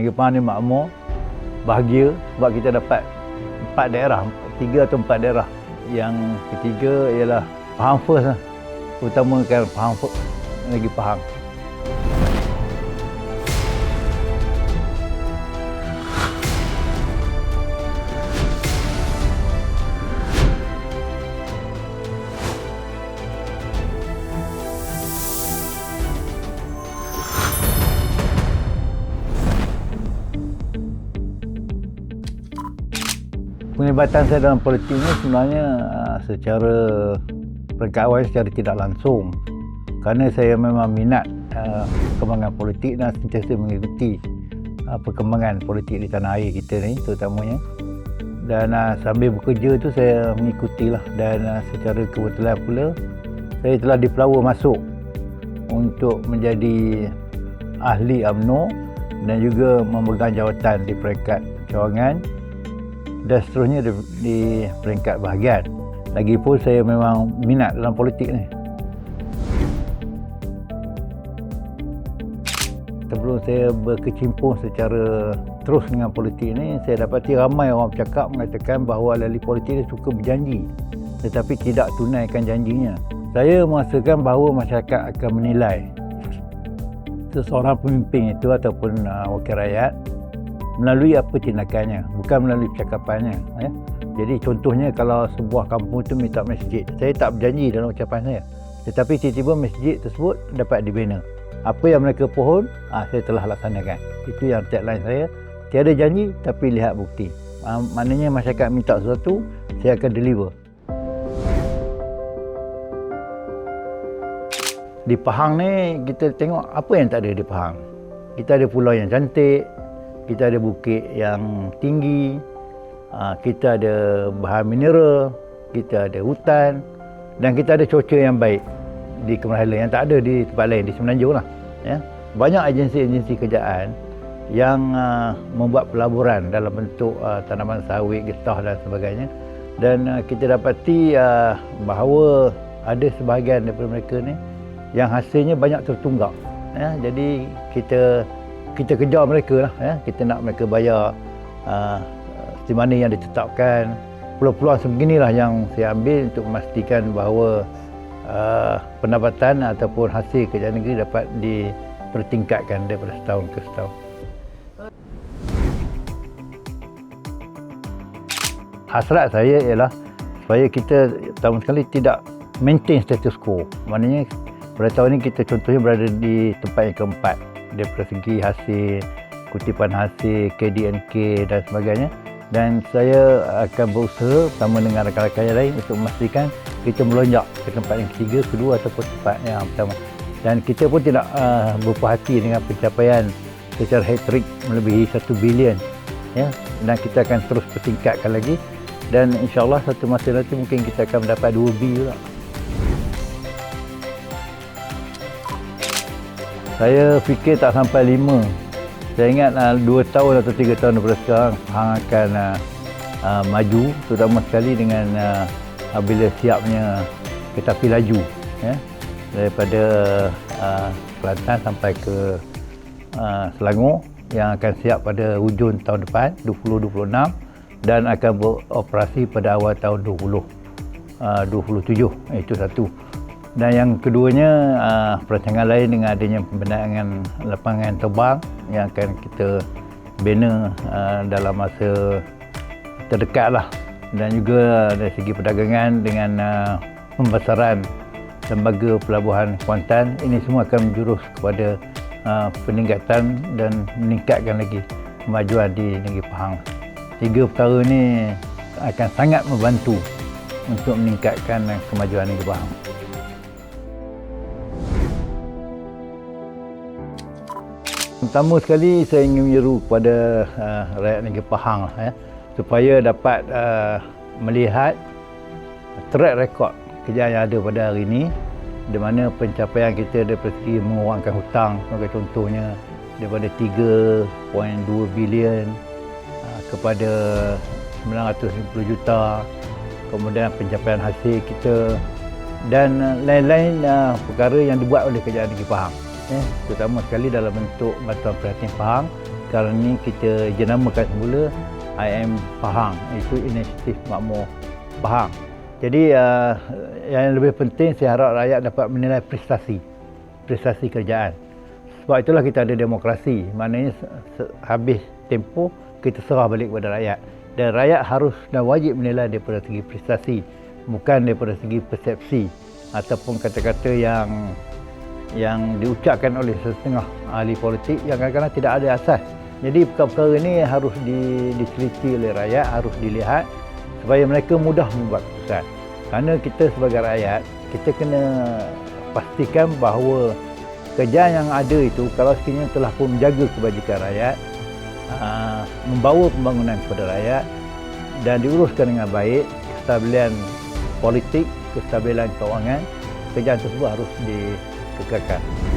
Negeri Pahang ni makmur, bahagia sebab kita dapat empat daerah, tiga atau empat daerah. Yang ketiga ialah Pahang First lah. Utamakan Pahang First, Negeri Pahang. Penglibatan saya dalam politik ini sebenarnya uh, secara peringkat awal secara tidak langsung. Kerana saya memang minat uh, perkembangan politik dan sentiasa mengikuti uh, perkembangan politik di tanah air kita ni terutamanya. Dan sambil bekerja tu saya mengikuti lah dan secara kebetulan pula saya telah dipelawa masuk untuk menjadi ahli UMNO dan juga memegang jawatan di peringkat cawangan dan seterusnya di, di peringkat bahagian. Lagipun saya memang minat dalam politik ni. Sebelum saya berkecimpung secara terus dengan politik ni, saya dapati ramai orang bercakap mengatakan bahawa ahli politik ni suka berjanji tetapi tidak tunaikan janjinya. Saya merasakan bahawa masyarakat akan menilai seseorang pemimpin itu ataupun uh, wakil rakyat melalui apa tindakannya bukan melalui percakapannya ya. jadi contohnya kalau sebuah kampung itu minta masjid saya tak berjanji dalam ucapan saya. Tetapi tiba-tiba masjid tersebut dapat dibina. Apa yang mereka pohon? Ah, saya telah laksanakan. Itu yang tagline saya. Tiada janji tapi lihat bukti. Ah, maknanya masyarakat minta sesuatu saya akan deliver. Di Pahang ni kita tengok apa yang tak ada di Pahang. Kita ada pulau yang cantik kita ada bukit yang tinggi, ah, kita ada bahan mineral, kita ada hutan dan kita ada cuaca yang baik di Kemerhala yang tak ada di tempat lain di Semenanjung lah. Ya. Banyak agensi-agensi kerajaan yang uh, membuat pelaburan dalam bentuk uh, tanaman sawit, getah dan sebagainya. Dan kita dapati bahawa ada sebahagian daripada mereka ni yang hasilnya banyak tertunggak. Ya. Jadi kita kita kejar mereka lah ya. kita nak mereka bayar uh, di mana yang ditetapkan. Peluang-peluang sebeginilah yang saya ambil untuk memastikan bahawa uh, pendapatan ataupun hasil kerja negeri dapat dipertingkatkan daripada setahun ke setahun. Hasrat saya ialah supaya kita tahun sekali tidak maintain status quo. Maknanya pada tahun ini kita contohnya berada di tempat yang keempat daripada segi hasil kutipan hasil KDNK dan sebagainya. Dan saya akan berusaha bersama dengan rakan-rakan yang lain untuk memastikan kita melonjak ke tempat yang ketiga, kedua ataupun tempat yang pertama. Dan kita pun tidak uh, berpuas hati dengan pencapaian secara hat-trick melebihi 1 bilion ya. Dan kita akan terus pertingkatkan lagi. Dan insyaAllah satu masa nanti mungkin kita akan mendapat 2 B juga. Saya fikir tak sampai lima. Saya ingat uh, dua tahun atau tiga tahun daripada sekarang Hang akan uh, uh, maju terutama sekali dengan uh, bila siapnya kereta api laju ya, daripada uh, Kelantan sampai ke uh, Selangor yang akan siap pada hujung tahun depan 2026 dan akan beroperasi pada awal tahun 2027 uh, itu satu dan yang keduanya uh, perancangan lain dengan adanya pembendaangan lapangan terbang yang akan kita bina uh, dalam masa terdekat lah dan juga dari segi perdagangan dengan uh, pembesaran lembaga pelabuhan Kuantan ini semua akan menjurus kepada uh, peningkatan dan meningkatkan lagi kemajuan di negeri Pahang. Tiga perkara ini akan sangat membantu untuk meningkatkan kemajuan negeri Pahang. Pertama sekali saya ingin menyeru kepada uh, rakyat negeri Pahang ya, supaya dapat uh, melihat track record kerja yang ada pada hari ini di mana pencapaian kita dari segi mengurangkan hutang sebagai contohnya daripada 3.2 bilion uh, kepada 950 juta kemudian pencapaian hasil kita dan uh, lain-lain uh, perkara yang dibuat oleh kerajaan negeri Pahang eh, terutama sekali dalam bentuk bantuan prihatin Pahang. Sekarang ni kita jenamakan semula IM Pahang. Itu inisiatif makmur Pahang. Jadi uh, yang lebih penting saya harap rakyat dapat menilai prestasi prestasi kerjaan sebab itulah kita ada demokrasi. Maknanya habis tempoh kita serah balik kepada rakyat. Dan rakyat harus dan wajib menilai daripada segi prestasi bukan daripada segi persepsi. Ataupun kata-kata yang yang diucapkan oleh setengah ahli politik yang kadang-kadang tidak ada asas. Jadi perkara-perkara ini harus diteliti oleh rakyat, harus dilihat supaya mereka mudah membuat keputusan. Kerana kita sebagai rakyat, kita kena pastikan bahawa kerja yang ada itu kalau sekiranya telah pun menjaga kebajikan rakyat, membawa pembangunan kepada rakyat dan diuruskan dengan baik, kestabilan politik, kestabilan kewangan, kerjaan tersebut harus 그러 니.